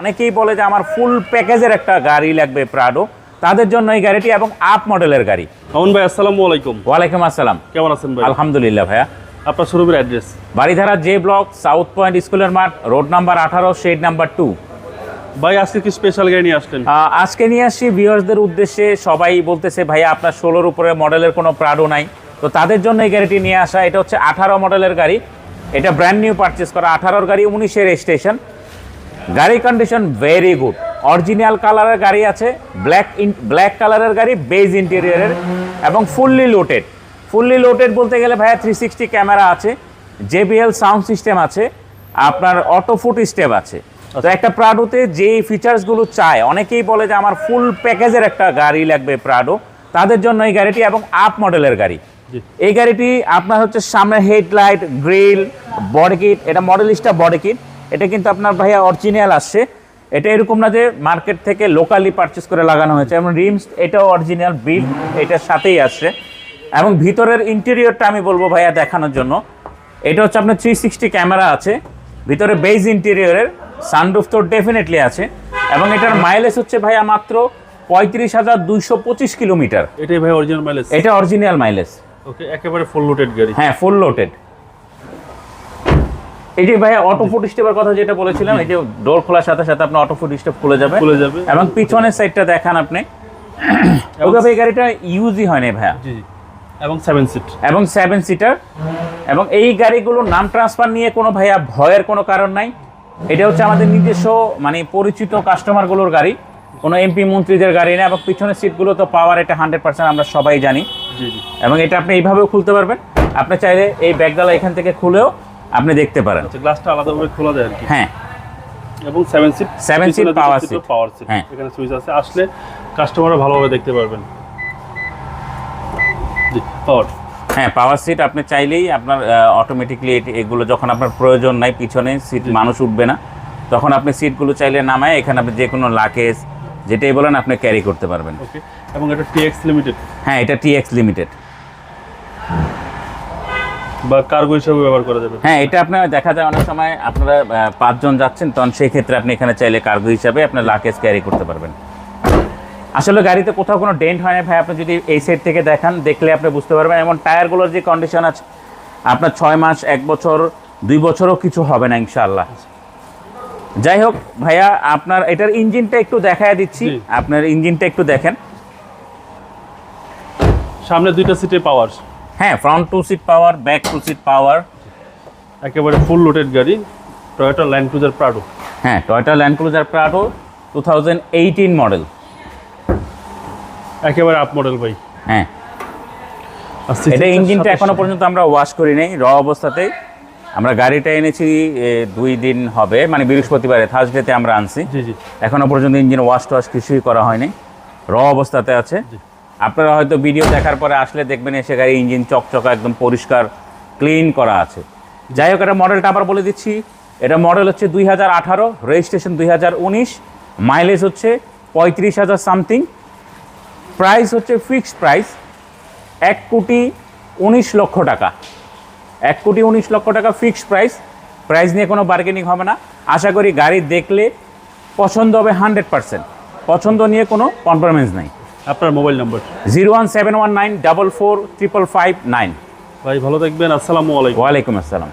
অনেকেই বলে যে আমার ফুল প্যাকেজের একটা গাড়ি লাগবে প্রাডো তাদের জন্য এই গাড়িটি এবং আপ মডেলের গাড়ি। মামুন ভাই আসসালামু আলাইকুম। ওয়ালাইকুম আসসালাম। কেমন আছেন ভাই? আলহামদুলিল্লাহ ভাইয়া। আপনার শোরুমের address Baridhara J block south point স্কুলের মাঠ রোড নাম্বার আঠারো শেড নাম্বার টু ভাই আজকে কি স্পেশাল গাড়ি নিয়ে আসলেন? আজকে নিয়ে আসছি ভিউয়ার্সদের উদ্দেশ্যে। সবাই বলতেছে ভাইয়া আপনার ষোলোর উপরে মডেলের কোনো প্রাডো নাই। তো তাদের জন্য এই গাড়িটি নিয়ে আসা এটা হচ্ছে আঠারো মডেলের গাড়ি। এটা ব্র্যান্ড নিউ পারচেস করা আঠারোর গাড়ি উনিশের স্টেশন গাড়ির কন্ডিশন ভেরি গুড অরিজিনাল কালারের গাড়ি আছে ব্ল্যাক ইন ব্ল্যাক কালারের গাড়ি বেজ ইন্টেরিয়ারের এবং ফুললি লোটেড ফুললি লোটেড বলতে গেলে ভাইয়া থ্রি সিক্সটি ক্যামেরা আছে জেবিএল সাউন্ড সিস্টেম আছে আপনার অটো ফুট স্টেপ আছে। তো একটা প্রাডোতে যে ফিচার্সগুলো চায় অনেকেই বলে যে আমার ফুল প্যাকেজের একটা গাড়ি লাগবে প্রাডো তাদের জন্য এই গাড়িটি এবং আপ মডেলের গাড়ি। এই গাড়িটি আপনার হচ্ছে সামনে হেডলাইট গ্রিল বডি কিট এটা মডেলিস্টা বডি কিট এটা কিন্তু আপনার ভাইয়া অরিজিনাল আসছে। এটা এরকম না যে মার্কেট থেকে লোকালি পারচেস করে লাগানো হয়েছে। এবং রিমস এটাও অরিজিনাল বিল এটার সাথেই আসছে। এবং ভিতরের ইন্টেরিয়রটা আমি বলব ভাইয়া দেখানোর জন্য। এটা হচ্ছে আপনার থ্রি সিক্সটি ক্যামেরা আছে। ভিতরে বেজ ইন্টেরিয়রের সানরুফ তো ডেফিনেটলি আছে। এবং এটার মাইলেজ হচ্ছে ভাইয়া মাত্র পঁয়ত্রিশ হাজার দুইশো পঁচিশ কিলোমিটার। এটাই ভাই অরিজিনাল মাইলেজ এটা অরিজিনাল মাইলেজ ওকে একেবারে ফুল লোডেড গাড়ি। হ্যাঁ ফুল লোটেড এই যে ভাইয়া অটো ফুট স্টেপের কথা যেটা বলেছিলাম এই যে ডোর খোলার সাথে সাথে আপনার অটো ফুট স্টেপ খুলে যাবে। খুলে যাবে। এবং পিছনের সাইডটা দেখান আপনি। ওকে ভাই গাড়িটা ইউজই হয় না ভাইয়া। এবং সেভেন সিট এবং সেভেন সিটার এবং এই গাড়িগুলোর নাম ট্রান্সফার নিয়ে কোনো ভাইয়া ভয়ের কোনো কারণ নাই। এটা হচ্ছে আমাদের নিজস্ব মানে পরিচিত কাস্টমারগুলোর গাড়ি। কোনো এমপি মন্ত্রীদের গাড়ি না এবং পিছনের সিটগুলো তো পাওয়ার এটা হান্ড্রেড পার্সেন্ট আমরা সবাই জানি। এবং এটা আপনি এইভাবেও খুলতে পারবেন। আপনি চাইলে এই ব্যাগডালা এখান থেকে খুলেও আপনি দেখতে পারেন। আচ্ছা গ্লাসটা আলাদাভাবে খোলা যায় আর কি। হ্যাঁ। এবং seven seat Seven seat power seat। Power seat হ্যাঁ। এখানে সুইচ আছে। আসলে কাস্টমাররা ভালোভাবে দেখতে পারবেন। পাওয়ার হ্যাঁ পাওয়ার সিট আপনি চাইলেই আপনার অটোমেটিকলি এগুলো যখন আপনার প্রয়োজন নাই পিছনে সিট মানুষ উঠবে না। তখন আপনি সিটগুলো চাইলে নামায় এখানে আপনি যে কোনো লাকেজ যেটাই বলেন আপনি ক্যারি করতে পারবেন। ওকে এবং এটা টিএক্স লিমিটেড হ্যাঁ এটা টিএক্স লিমিটেড বা কার্গো হিসেবে ব্যবহার করা যাবে? হ্যাঁ এটা আপনার দেখা যায় অনেক সময় আপনারা পাঁচজন যাচ্ছেন তখন সেই ক্ষেত্রে আপনি এখানে চাইলে কার্গো হিসাবে আপনার লাকেজ ক্যারি করতে পারবেন। আসলে গাড়িতে কোথাও কোনো ডেন্ট হয় না ভাই আপনি যদি এই সাইড থেকে দেখান দেখলে আপনি বুঝতে পারবেন। এমন টায়ারগুলোর যে কন্ডিশন আছে আপনার ছয় মাস এক বছর দুই বছরও কিছু হবে না ইনশাআল্লাহ। যাই হোক ভাইয়া আপনার এটার ইঞ্জিনটা একটু দেখায় দিচ্ছি। আপনার ইঞ্জিনটা একটু দেখেন। সামনে দুইটা সিটে পাওয়ার হ্যাঁ front two seat power back two seat power একেবারে ফুল লোডেড গাড়ি টয়োটা ল্যান্ড ক্রুজার প্রাডো হ্যাঁ Toyota Land Cruiser Prado two thousand eighteen model একেবারে আপ মডেল ভাই। হ্যাঁ। এটা ইঞ্জিনটা এখনও পর্যন্ত আমরা ওয়াশ করি নাই র অবস্থাতেই। আমরা গাড়িটা এনেছি দুই দিন হবে মানে বৃহস্পতিবারে থার্সডেতে আমরা আনছি। এখনও পর্যন্ত ইঞ্জিন ওয়াশ টোয়াশ কিছুই করা হয়নি র অবস্থাতে আছে। আপনারা হয়তো ভিডিও দেখার পরে আসলে দেখবেন এসে গাড়ি ইঞ্জিন চকচকা একদম পরিষ্কার ক্লিন করা আছে। যাই হোক, এটা মডেলটা আবার বলে দিচ্ছি। এটা মডেল হচ্ছে দুই হাজার আঠারো রেজিস্ট্রেশন দুই হাজার উনিশ মাইলেজ হচ্ছে পঁয়ত্রিশ হাজার সামথিং প্রাইস হচ্ছে ফিক্সড প্রাইস এক কোটি উনিশ লক্ষ টাকা। এক কোটি উনিশ লক্ষ টাকা ফিক্সড প্রাইস প্রাইস নিয়ে কোনো বার্গেনিং হবে না। আশা করি গাড়ি দেখলে পছন্দ হবে হান্ড্রেড পার্সেন্ট পছন্দ নিয়ে কোনো কম্প্রোমাইজ নাই। আপনার mobile number? Zero one seven one nine double four triple five nine. ভাই ভালো থাকবেন। আসসালামু আলাইকুম। ওয়ালাইকুম আসসালাম।